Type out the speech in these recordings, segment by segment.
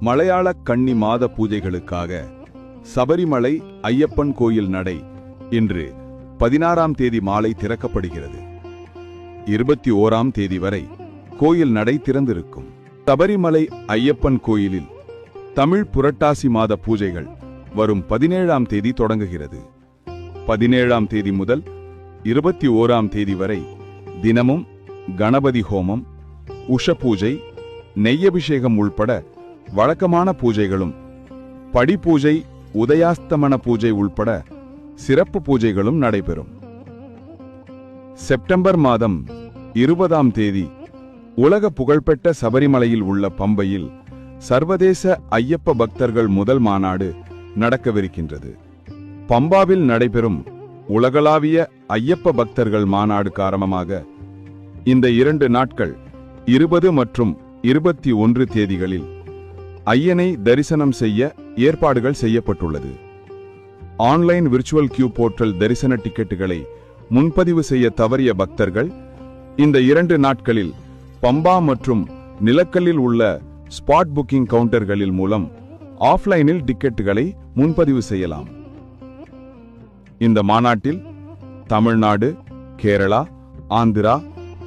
மலையாள கன்னி மாத பூஜைகளுக்காக சபரிமலை ஐயப்பன் கோயில் நடை இன்று பதினாறாம் தேதி மாலை திறக்கப்படுகிறது. இருபத்தி ஓராம் தேதி வரை கோயில் நடை திறந்திருக்கும். சபரிமலை ஐயப்பன் கோயிலில் தமிழ் புரட்டாசி மாத பூஜைகள் வரும் பதினேழாம் தேதி தொடங்குகிறது. பதினேழாம் தேதி முதல் இருபத்தி ஓராம் தேதி வரை தினமும் கணபதி ஹோமம் உஷ பூஜை நெய்யபிஷேகம் உள்பட வழக்கமான பூஜைகளும் படி பூஜை உதயாஸ்தமன பூஜை உள்பட சிறப்பு பூஜைகளும் நடைபெறும். செப்டம்பர் மாதம் இருபதாம் தேதி உலக புகழ்பெற்ற சபரிமலையில் உள்ள பம்பையில் சர்வதேச ஐயப்ப பக்தர்கள் முதல் மாநாடு நடக்கவிருக்கின்றது. பம்பாவில் நடைபெறும் உலகளாவிய ஐயப்ப பக்தர்கள் மாநாடு காரணமாக இந்த இரண்டு நாட்கள் இருபது மற்றும் இருபத்தி ஒன்று தேதிகளில் ஐயனை தரிசனம் செய்ய ஏற்பாடுகள் செய்யப்பட்டுள்ளது. ஆன்லைன் விர்ச்சுவல் கியூ போர்ட்டல் தரிசன டிக்கெட்டுகளை முன்பதிவு செய்ய தவறிய பக்தர்கள் இந்த இரண்டு நாட்களில் பம்பா மற்றும் நிலக்கல்லில் உள்ள ஸ்பாட் புக்கிங் கவுண்டர்களில் மூலம் ஆஃப்லைனில் டிக்கெட்டுகளை முன்பதிவு செய்யலாம். இந்த மாநாட்டில் தமிழ்நாடு கேரளா ஆந்திரா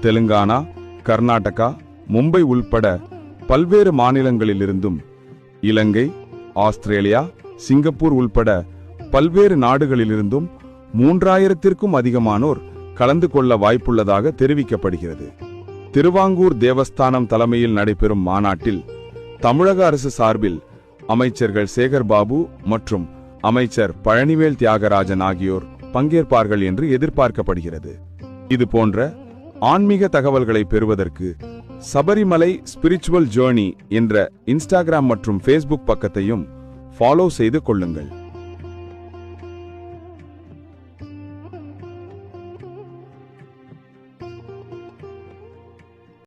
தெலுங்கானா கர்நாடகா மும்பை உள்பட பல்வேறு மாநிலங்களிலிருந்தும் இலங்கை ஆஸ்திரேலியா சிங்கப்பூர் உள்பட பல்வேறு நாடுகளிலிருந்தும் மூன்றாயிரத்திற்கும் அதிகமானோர் கலந்து கொள்ள வாய்ப்புள்ளதாக தெரிவிக்கப்படுகிறது. திருவாங்கூர் தேவஸ்தானம் தலைமையில் நடைபெறும் மாநாட்டில் தமிழக அரசு சார்பில் அமைச்சர்கள் சேகர் பாபு மற்றும் அமைச்சர் பழனிவேல் தியாகராஜன் ஆகியோர் பங்கேற்பார்கள் என்று எதிர்பார்க்கப்படுகிறது. இது போன்ற ஆன்மீக தகவல்களை பெறுவதற்கு சபரிமலை ஸ்பிரிச்சுவல் ஜேர்னி என்ற இன்ஸ்டாகிராம் மற்றும் ஃபேஸ்புக் பக்கத்தையும் ஃபாலோ செய்து கொள்ளுங்கள்.